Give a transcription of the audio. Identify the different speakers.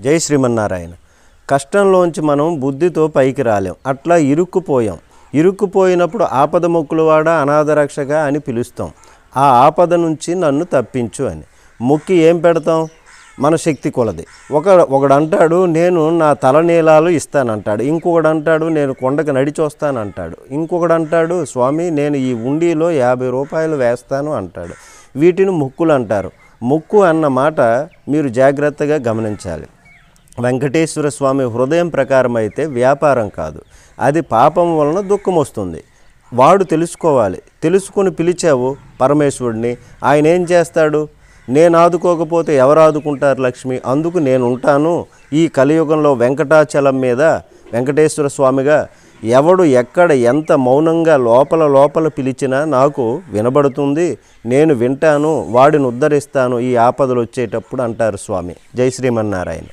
Speaker 1: జై శ్రీమన్నారాయణ. కష్టంలోంచి మనం బుద్ధితో పైకి రాలేం. అట్లా ఇరుక్కుపోయాం. ఇరుక్కుపోయినప్పుడు ఆపద మొక్కులవాడ అనాథ అని పిలుస్తాం. ఆ ఆపద నుంచి నన్ను తప్పించు అని. మొక్కి ఏం పెడతాం? మన శక్తి కొలది. ఒక ఒకడంటాడు నేను నా తలనీలాలు ఇస్తానంటాడు. ఇంకొకడు అంటాడు నేను కొండకు నడిచి వస్తానంటాడు ఇంకొకడు అంటాడు స్వామి నేను ఈ ఉండీలో యాభై రూపాయలు వేస్తాను అంటాడు. వీటిని మొక్కులు అంటారు. మొక్కు అన్న మాట మీరు జాగ్రత్తగా గమనించాలి. వెంకటేశ్వర స్వామి హృదయం ప్రకారం అయితే వ్యాపారం కాదు. అది పాపం వలన దుఃఖం వస్తుంది. వాడు తెలుసుకోవాలి. తెలుసుకొని పిలిచావు పరమేశ్వరుడిని ఆయన ఏం చేస్తాడు? నేను ఆదుకోకపోతే ఎవరు ఆదుకుంటారు లక్ష్మి? అందుకు నేను ఉంటాను ఈ కలియుగంలో వెంకటాచలం మీద వెంకటేశ్వర స్వామిగా ఎవడు ఎక్కడ ఎంత మౌనంగా లోపల లోపల పిలిచినా నాకు వినబడుతుంది. నేను వింటాను. వాడిని ఉద్ధరిస్తాను. ఈ ఆపదలు వచ్చేటప్పుడు అంటారు స్వామి. జై శ్రీమన్నారాయణ.